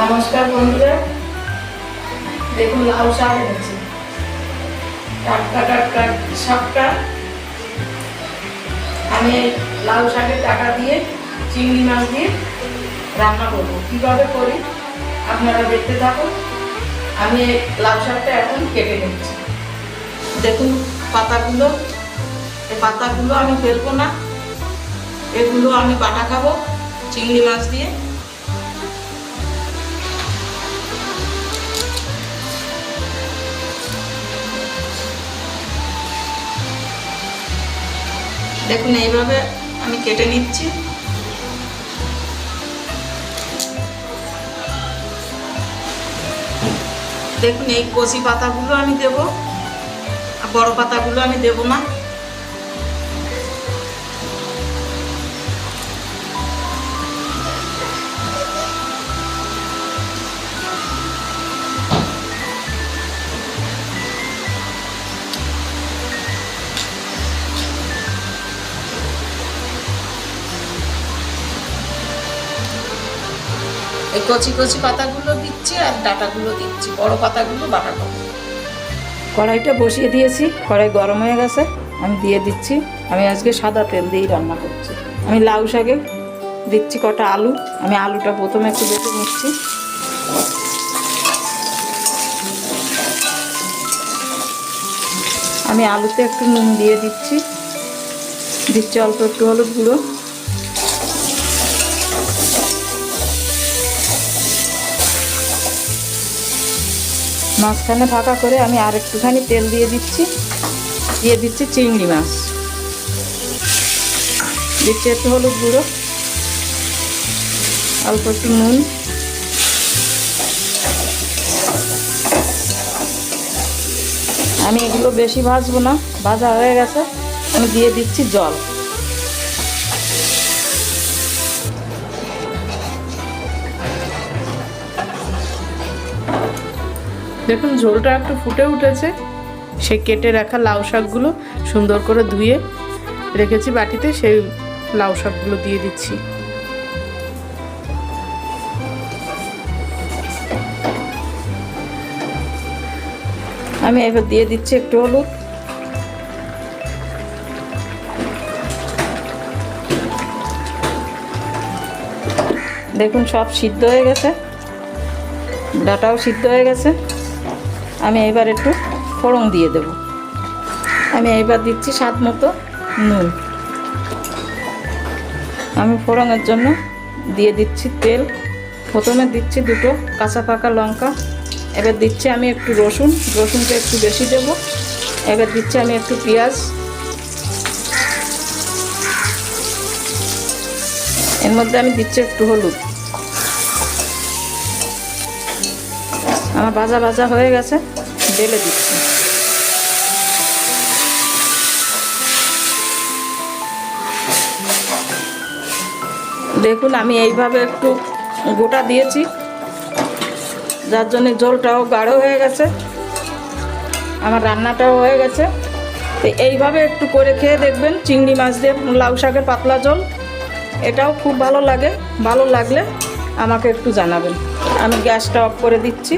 নমস্কার বন্ধুরা। দেখুন লাউ শাক এনেছি টাটকা টাটকা শাকটা আমি লাউ শাকের টাকা দিয়ে চিংড়ি মাছ দিয়ে রান্না করব। কীভাবে করি? আপনারা দেখতে থাকুন। আমি লাউ শাকটা এখন কেটে নিচ্ছি। দেখুন পাতাগুলো। এই পাতাগুলো আমি ফেলব না। এগুলো আমি বাটা খাব চিংড়ি মাছ দিয়ে। দেখুন, এইভাবে আমি কেটে নিচ্ছি। দেখুন, এই কচি পাতাগুলো আমি দেব, আর বড় পাতাগুলো আমি দেব না। এই কচি কচি পাতাগুলো দিচ্ছি আর ডাটাগুলো দিচ্ছি, বড় পাতাগুলো বাটা কড়াইটা বসিয়ে দিয়েছি, কড়াই গরম হয়ে গেছে, আমি দিয়ে দিচ্ছি। আমি আজকে সাদা তেল দিয়েই রান্না করছি। আমি লাউ শাকে দিচ্ছি কটা আলু, আমি আলুটা প্রথমে একটু বেটে নিচ্ছি। আমি আলুতে একটু নুন দিয়ে দিচ্ছি। দিচ্ছি অল্প একটু হলুদ গুঁড়ো। মাঝখানে ফাঁকা করে আমি আর একটুখানি তেল দিয়ে দিচ্ছি। দিয়ে দিচ্ছি চিংড়ি মাছ। দিচ্ছি একটু হলুদ গুঁড়ো, অল্প একটু নুন। আমি এগুলো বেশি ভাজবো না, ভাজা হয়ে গেছে। আমি দিয়ে দিচ্ছি জল। দেখুন, ঝোলটা একটু ফুটে উঠেছে। সে কেটে রাখা লাউ শাকগুলো সুন্দর করে ধুয়ে রেখেছি বাটিতে, সেই লাউ শাকগুলো দিয়ে দিচ্ছি। আমি এবার দিয়ে দিচ্ছি একটু হলুদ। দেখুন, সব সিদ্ধ হয়ে গেছে। ডাটাও সিদ্ধ হয়ে গেছে। আমি এবার একটু ফোড়ন দিয়ে দেব। আমি এবার দিচ্ছি স্বাদ মতো নুন। আমি ফোড়নের জন্য দিয়ে দিচ্ছি তেল। প্রথমে দিচ্ছি দুটো কাঁচা পাকা লঙ্কা। এবার দিচ্ছি আমি একটু রসুন। রসুনটা একটু বেশি দেব। এবার দিচ্ছি আমি একটু পেঁয়াজ। এর মধ্যে আমি দিচ্ছি একটু হলুদ। আমার ভাজা ভাজা হয়ে গেছে ঢেলে দিচ্ছি। দেখুন, আমি এইভাবে একটু গোটা দিয়েছি, যার জন্য জলটাও গাঢ় হয়ে গেছে, আমার রান্নাটাও হয়ে গেছে। তো এইভাবে একটু করে খেয়ে দেখবেন, চিংড়ি মাছ দিয়ে লাউ শাকের পাতলা জল, এটাও খুব ভালো লাগে, ভালো লাগলে আমাকে একটু জানাবেন। আমি গ্যাসটা অফ করে দিচ্ছি।